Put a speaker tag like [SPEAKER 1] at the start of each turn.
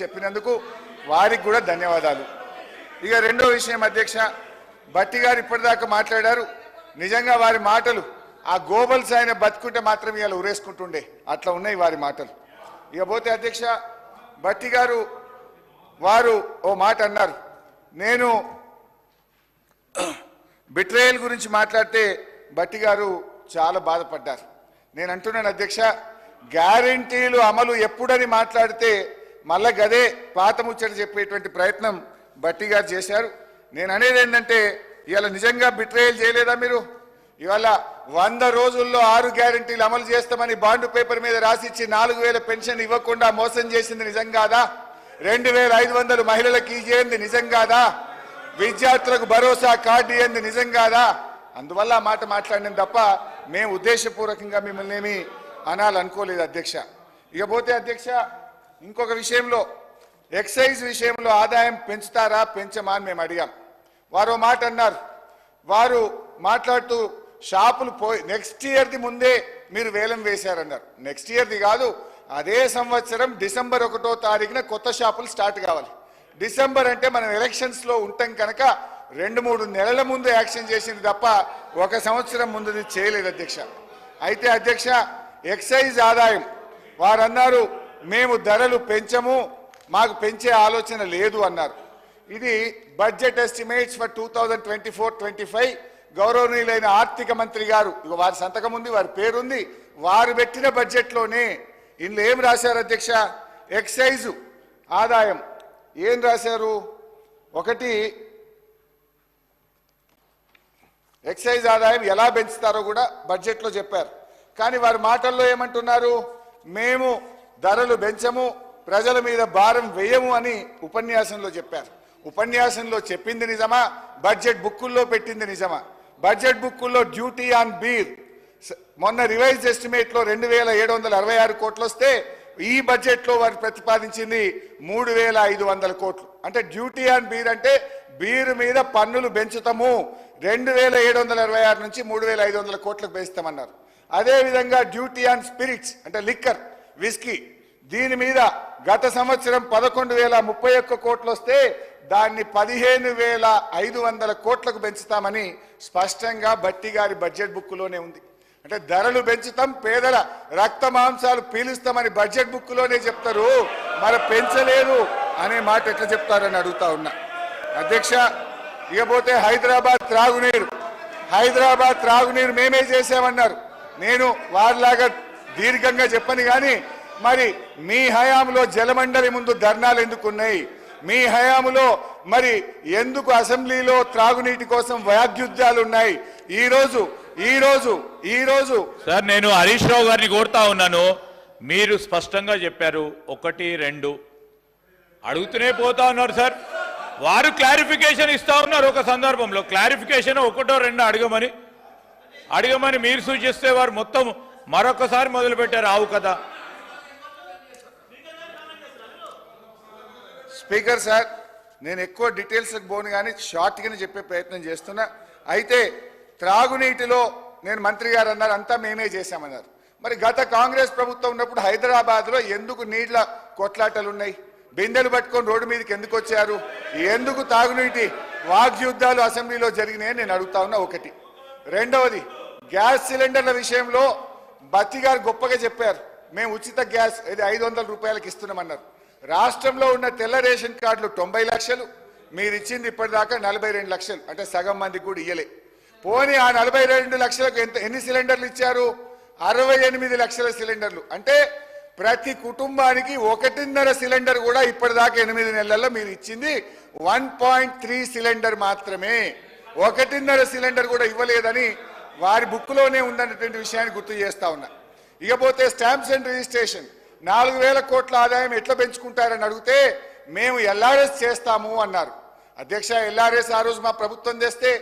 [SPEAKER 1] చెప్పినందుకు వారికి కూడా ధన్యవాదాలు. ఇక రెండో విషయం అధ్యక్ష భట్టి గారు ఇప్పటిదాకా మాట్లాడారు. నిజంగా వారి మాటలు ఆ గోబల్స్ ఆయన బతుకుంటే మాత్రం ఇవాళ ఉరేసుకుంటుండే. అట్లా ఉన్నాయి వారి మాటలు. ఇక పోతే అధ్యక్ష భట్టి గారు వారు ఓ మాట అన్నారు. నేను బిట్రేయల్ గురించి మాట్లాడితే భట్టి గారు చాలా బాధపడ్డారు. నేను అంటున్నాను అధ్యక్ష గ్యారంటీలు అమలు ఎప్పుడని మాట్లాడితే మళ్ళా గదే పాత ముచ్చట చెప్పేటువంటి ప్రయత్నం భట్టి గారు చేశారు. నేను అనేది ఏంటంటే ఇవాళ నిజంగా బిట్రేయల్ చేయలేదా మీరు? ఇవాళ వంద రోజుల్లో ఆరు గ్యారంటీలు అమలు చేస్తామని బాండు పేపర్ మీద రాసిచ్చి నాలుగు వేల పెన్షన్ ఇవ్వకుండా మోసం చేసింది నిజం కాదా? రెండు వేల ఐదు వందలు మహిళలకు ఇచ్చేయండి నిజం కాదా? విద్యార్థులకు భరోసా కార్డు ఇవ్వండి నిజం కాదా? అందువల్ల ఆ మాట మాట్లాడినం తప్ప మేము ఉద్దేశపూర్వకంగా మిమ్మల్ని ఏమి అనాలనుకోలేదు అధ్యక్ష. ఇకపోతే అధ్యక్ష ఇంకొక విషయంలో ఎక్సైజ్ విషయంలో ఆదాయం పెంచుతారా పెంచమా అని మేము అడిగాం. వారు మాట అన్నారు. వారు మాట్లాడుతూ షాపులు పోయి నెక్స్ట్ ఇయర్ది ముందే మీరు వేలం వేశారన్నారు. నెక్స్ట్ ఇయర్ది కాదు అదే సంవత్సరం డిసెంబర్ ఒకటో తారీఖున కొత్త షాపులు స్టార్ట్ కావాలి. డిసెంబర్ అంటే మనం ఎలక్షన్స్లో ఉంటాం కనుక రెండు మూడు నెలల ముందు యాక్షన్ చేసింది తప్ప ఒక సంవత్సరం ముందు చేయలేదు అధ్యక్ష. అయితే అధ్యక్ష ఎక్సైజ్ ఆదాయం వారన్నారు మేము ధరలు పెంచము మాకు పెంచే ఆలోచన లేదు అన్నారు. ఇది budget estimates for two thousand twenty four twenty five గౌరవనీయులైన ఆర్థిక మంత్రి గారు ఇక వారి సంతకం ఉంది వారి పేరుంది వారు పెట్టిన బడ్జెట్లోనే ఇందులో ఏం రాశారు అధ్యక్ష? ఎక్సైజు ఆదాయం. ఏం రాశారు? ఒకటి ఎక్సైజ్ ఆదాయం ఎలా పెంచుతారో కూడా బడ్జెట్లో చెప్పారు. కానీ వారి మాటల్లో ఏమంటున్నారు? మేము ధరలు పెంచము ప్రజల మీద భారం వేయము అని ఉపన్యాసంలో చెప్పారు. ఉపన్యాసంలో చెప్పింది నిజమా? బడ్జెట్ బుక్కుల్లో పెట్టింది నిజమా? బడ్జెట్ బుక్కుల్లో డ్యూటీ ఆన్ బీర్. మొన్న రివైజ్డ్ ఎస్టిమేట్లో రెండు వేల ఏడు వందల అరవై ఆరు కోట్లు వస్తే ఈ బడ్జెట్లో వారు ప్రతిపాదించింది మూడు వేల ఐదు వందల కోట్లు. అంటే డ్యూటీ ఆన్ బీర్ అంటే బీర్ మీద పన్నులు పెంచుతాము. రెండు వేల ఏడు వందల అరవై ఆరు నుంచి మూడు వేల ఐదు వందల కోట్లకు పెంచుతామన్నారు. అదే విధంగా డ్యూటీ ఆన్ స్పిరిట్స్ అంటే లిక్కర్ విస్కీ దీని మీద గత సంవత్సరం పదకొండు వేల ముప్పై ఒక్క కోట్లు వస్తే దాన్ని పదిహేను వేల ఐదు వందల కోట్లకు పెంచుతామని స్పష్టంగా బట్టి గారి బడ్జెట్ బుక్లోనే ఉంది. అంటే ధరలు పెంచుతాం పేదల రక్త మాంసాలు పీలుస్తామని బడ్జెట్ బుక్లోనే చెప్తారు. మరి పెంచలేదు అనే మాట ఎట్లా చెప్తారని అడుగుతా ఉన్నా. అధ్యక్ష ఇకపోతే హైదరాబాద్ త్రాగునీరు. హైదరాబాద్ త్రాగునీరు మేమే చేసామన్నారు నేను వారిలాగా దీర్ఘంగా చెప్పని కానీ మరి మీ హయాంలో జలమండలి ముందు ధర్నాలు ఎందుకు ఉన్నాయి మీ హయాంలో మరి ఎందుకు అసెంబ్లీలో త్రాగునీటి కోసం వ్యాగ్యుద్ధాలు ఉన్నాయి? ఈ రోజు ఈ రోజు ఈ రోజు
[SPEAKER 2] సార్ నేను హరీష్ రావు గారిని కోరుతా ఉన్నాను. మీరు స్పష్టంగా చెప్పారు ఒకటి రెండు. అడుగుతూనే పోతా ఉన్నారు సార్. వారు క్లారిఫికేషన్ ఇస్తా ఉన్నారు ఒక సందర్భంలో. క్లారిఫికేషన్ ఒకటో రెండు అడగమని. అడగమని మీరు సూచిస్తే వారు మొత్తం మరొకసారి మొదలుపెట్టారు ఆవు కదా
[SPEAKER 1] స్పీకర్ సార్ నేను ఎక్కువ డీటెయిల్స్కి పోను కానీ షార్ట్గానే చెప్పే ప్రయత్నం చేస్తున్నా. అయితే త్రాగునీటిలో నేను మంత్రి గారు అన్నారు అంతా మేమే చేశామన్నారు. మరి గత కాంగ్రెస్ ప్రభుత్వం ఉన్నప్పుడు హైదరాబాద్లో ఎందుకు నీళ్ళ కొట్లాటలు ఉన్నాయి? బిందెలు పట్టుకొని రోడ్డు మీదకి ఎందుకు వచ్చారు? ఎందుకు తాగునీటి వాగ్యుద్ధాలు అసెంబ్లీలో జరిగినాయని నేను అడుగుతా ఉన్నా ఒకటి. రెండవది గ్యాస్ సిలిండర్ల విషయంలో బత్తి గారు గొప్పగా చెప్పారు. మేము ఉచిత గ్యాస్ ఇది ఐదు వందల రూపాయలకి ఇస్తున్నామన్నారు. రాష్ట్రంలో ఉన్న తెల్ల రేషన్ కార్డులు తొంభై లక్షలు మీరు ఇచ్చింది ఇప్పటిదాకా నలభై రెండు లక్షలు. అంటే సగం మందికి కూడా ఇయ్యలే. పోనీ ఆ నలభై రెండు లక్షలకు ఎంత ఎన్ని సిలిండర్లు ఇచ్చారు? అరవై ఎనిమిది లక్షల సిలిండర్లు. అంటే ప్రతి కుటుంబానికి ఒకటిన్నర సిలిండర్ కూడా ఇప్పటిదాకా ఎనిమిది నెలల్లో మీరు ఇచ్చింది వన్ పాయింట్ త్రీ సిలిండర్ మాత్రమే. ఒకటిన్నర సిలిండర్ కూడా ఇవ్వలేదని వారి బుక్లోనే ఉందన్నటువంటి విషయాన్ని గుర్తు చేస్తా ఉన్నా. ఇకపోతే స్టాంప్స్ అండ్ రిజిస్ట్రేషన్. నాలుగు వేల కోట్ల ఆదాయం ఎట్లా పెంచుకుంటారని అడిగితే మేము ఎల్ఆర్ఎస్ చేస్తాము అన్నారు. అధ్యక్ష ఎల్ఆర్ఎస్ ఆ రోజు మా ప్రభుత్వం తెస్తే